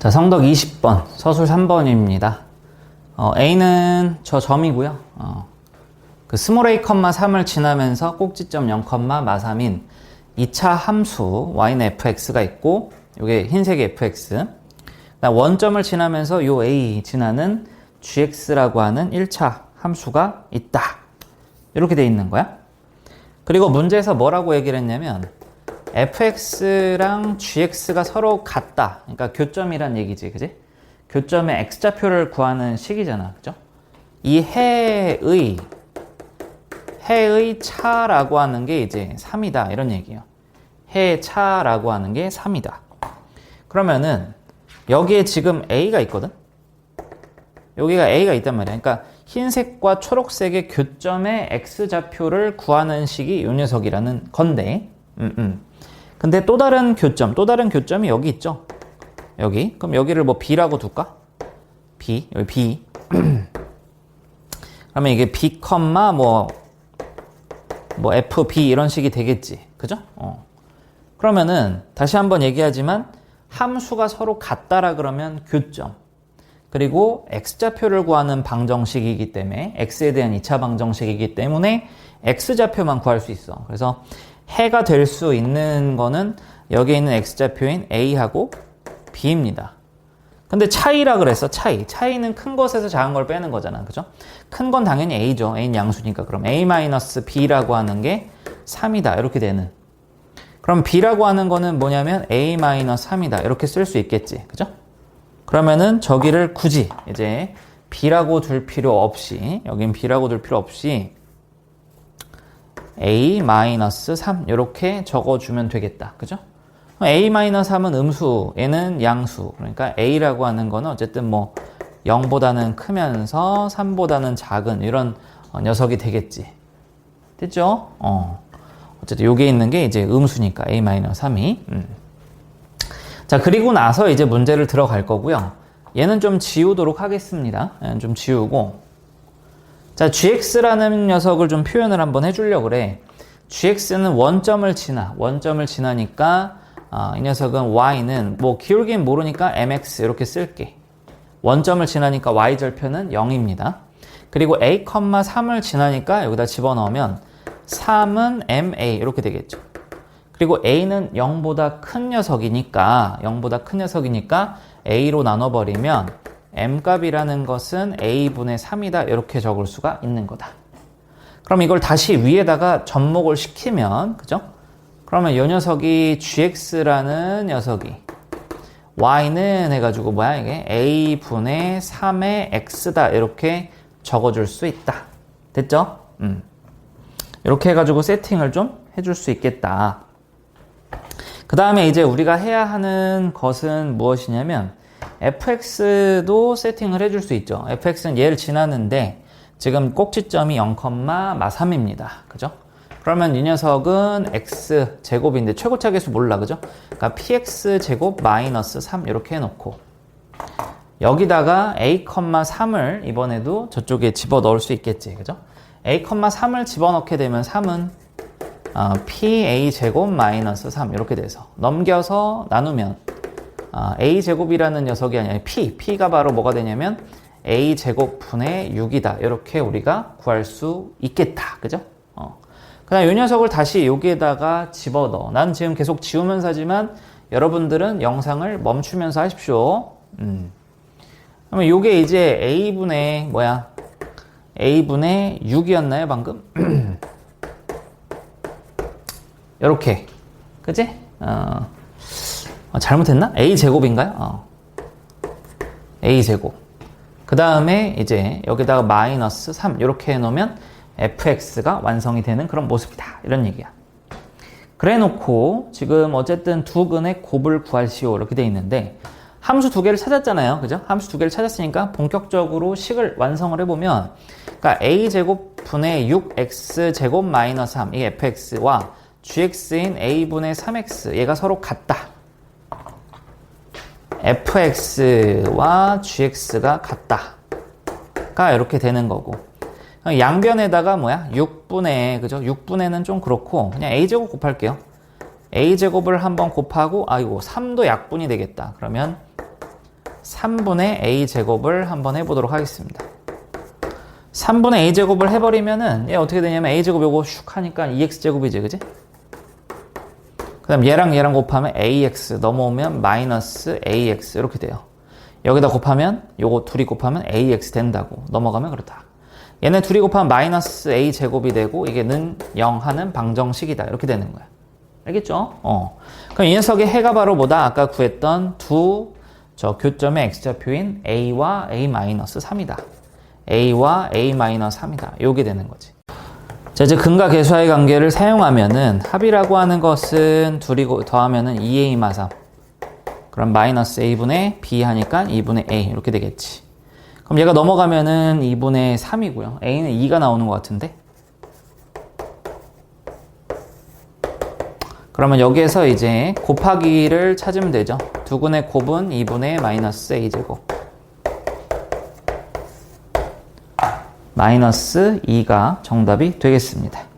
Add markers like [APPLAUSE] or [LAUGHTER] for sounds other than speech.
자, 성덕 20번, 서술 3번입니다. 어, A는 저 점이고요. 어, 그 스몰 a, 3을 지나면서 꼭지점 0, 마3인 2차 함수 y는 fx가 있고 이게 흰색이 fx 원점을 지나면서 요 a 지나는 gx라고 하는 1차 함수가 있다. 이렇게 돼 있는 거야. 그리고 문제에서 뭐라고 얘기를 했냐면 fx랑 gx가 서로 같다. 그러니까 교점이란 얘기지, 그지? 교점의 x좌표를 구하는 식이잖아, 그죠? 이 해의 해의 차라고 하는 게 이제 3이다 이런 얘기예요. 해의 차라고 하는 게 3이다. 그러면은 여기에 지금 a가 있거든. 여기가 a가 있단 말이야. 그러니까 흰색과 초록색의 교점의 x좌표를 구하는 식이 요 녀석이라는 건데. 음, 음. 근데 또 다른 교점, 또 다른 교점이 여기 있죠. 여기. 그럼 여기를 뭐 B라고 둘까? B. 여기 B. [CLEARS THROAT] 그러면 이게 B, 뭐, 뭐 F, B 이런 식이 되겠지. 그죠? 어. 그러면은 다시 한번 얘기하지만 함수가 서로 같다라 그러면 교점. 그리고 x좌표를 구하는 방정식이기 때문에 x에 대한 2차 방정식이기 때문에 x좌표만 구할 수 있어. 그래서 해가 될 수 있는 거는 여기에 있는 x좌표인 a하고 b입니다. 근데 차이라 그랬어. 차이. 차이는 큰 것에서 작은 걸 빼는 거잖아. 그죠? 큰 건 당연히 a죠. a는 양수니까. 그럼 a-b라고 하는 게 3이다. 이렇게 되는. 그럼 b라고 하는 거는 뭐냐면 a-3이다. 이렇게 쓸 수 있겠지. 그죠? 그러면은 저기를 굳이 이제 b라고 둘 필요 없이 여긴 b라고 둘 필요 없이 a-3 이렇게 적어주면 되겠다. 그죠? a-3은 음수, 얘는 양수. 그러니까 a라고 하는 거는 어쨌든 뭐 0보다는 크면서 3보다는 작은 이런 어, 녀석이 되겠지. 됐죠? 어. 어쨌든 요게 있는 게 이제 음수니까 a-3이. 음. 자, 그리고 나서 이제 문제를 들어갈 거고요. 얘는 좀 지우도록 하겠습니다. 얘는 좀 지우고 자, gx라는 녀석을 좀 표현을 한번 해주려고 그래. gx는 원점을 지나, 원점을 지나니까 어, 이 녀석은 y는 뭐 기울기는 모르니까 mx 이렇게 쓸게. 원점을 지나니까 y절표는 0입니다. 그리고 a, 3을 지나니까 여기다 집어넣으면 3은 ma 이렇게 되겠죠. 그리고 a는 0보다 큰 녀석이니까 0보다 큰 녀석이니까 a로 나눠버리면 m값이라는 것은 a분의 3이다 이렇게 적을 수가 있는 거다. 그럼 이걸 다시 위에다가 접목을 시키면 그죠? 그러면 이 녀석이 gx라는 녀석이 y는 해가지고 뭐야 이게 a분의 3의 x다 이렇게 적어줄 수 있다. 됐죠? 음. 이렇게 해가지고 세팅을 좀 해줄 수 있겠다. 그 다음에 이제 우리가 해야 하는 것은 무엇이냐면 fx도 세팅을 해줄 수 있죠. fx는 얘를 지나는데 지금 꼭지점이 0,3입니다. 그죠? 그러면 이 녀석은 x 제곱인데 최고차 계수 몰라 그죠? 그러니까 px 제곱 마이너스 3 이렇게 해놓고 여기다가 a,3을 이번에도 저쪽에 집어 넣을 수 있겠지 그죠? a,3을 집어넣게 되면 3은 어, pa 제곱 마이너스 3 이렇게 돼서 넘겨서 나누면 어, a 제곱이라는 녀석이 아니라 p, p가 바로 뭐가 되냐면 a 제곱분의 6이다 이렇게 우리가 구할 수 있겠다 그죠? 어. 그다음 이 녀석을 다시 여기에다가 집어넣어. 난 지금 계속 지우면서 하지만 여러분들은 영상을 멈추면서 하십시오. 음. 그러면 이게 이제 a분의 뭐야? a분의 6이었나요 방금? [CLEARS THROAT] 이렇게 그지? 어, 어, 잘못했나? a 제곱인가요? 어. a 제곱. 그 다음에 이제 여기다가 마이너스 3 이렇게 해놓으면 fx가 완성이 되는 그런 모습이다. 이런 얘기야. 그래 놓고 지금 어쨌든 두 근의 곱을 구하시오 이렇게 돼 있는데 함수 두 개를 찾았잖아요. 그죠? 함수 두 개를 찾았으니까 본격적으로 식을 완성을 해보면 그러니까 a제곱 분의 6x제곱 마이너스 3 이게 fx와 gx인 a분의 3x 얘가 서로 같다. Fx와 gx가 같다가 이렇게 되는 거고. 양변에다가 뭐야? 6분의 그죠? 6분의는 좀 그렇고 그냥 a제곱 곱할게요. a제곱을 한번 곱하고 아이고 3도 약분이 되겠다. 그러면 3분의 a 제곱을 한번 해보도록 하겠습니다. 3분의 a 제곱을 해버리면은 얘 어떻게 되냐면 a 제곱 요거 슉 하니까 2x 제곱이지, 그지? 그다음 얘랑 얘랑 곱하면 ax 넘어오면 마이너스 ax 이렇게 돼요. 여기다 곱하면 요거 둘이 곱하면 ax 된다고 넘어가면 그렇다. 얘네 둘이 곱하면 마이너스 a 제곱이 되고 이게 는 0 하는 방정식이다 이렇게 되는 거야. 알겠죠? 어. 그럼 이 녀석의 해가 바로 뭐다? 아까 구했던 두 저 교점의 x좌표인 a와 a 마이너스 3이다. a와 a 마이너스 3이다. 요게 되는 거지. 자, 이제 근과 계수와의 관계를 사용하면은 합이라고 하는 것은 둘이 고- 더하면은 2a 마 3. 그럼 마이너스 a분의 b 하니까 2분의 a 이렇게 되겠지. 그럼 얘가 넘어가면은 2분의 3이고요. a는 2가 나오는 것 같은데. 그러면 여기에서 이제 곱하기를 찾으면 되죠. 두근의 곱은 2분의 마이너스 a 제곱. 마이너스 2가 정답이 되겠습니다.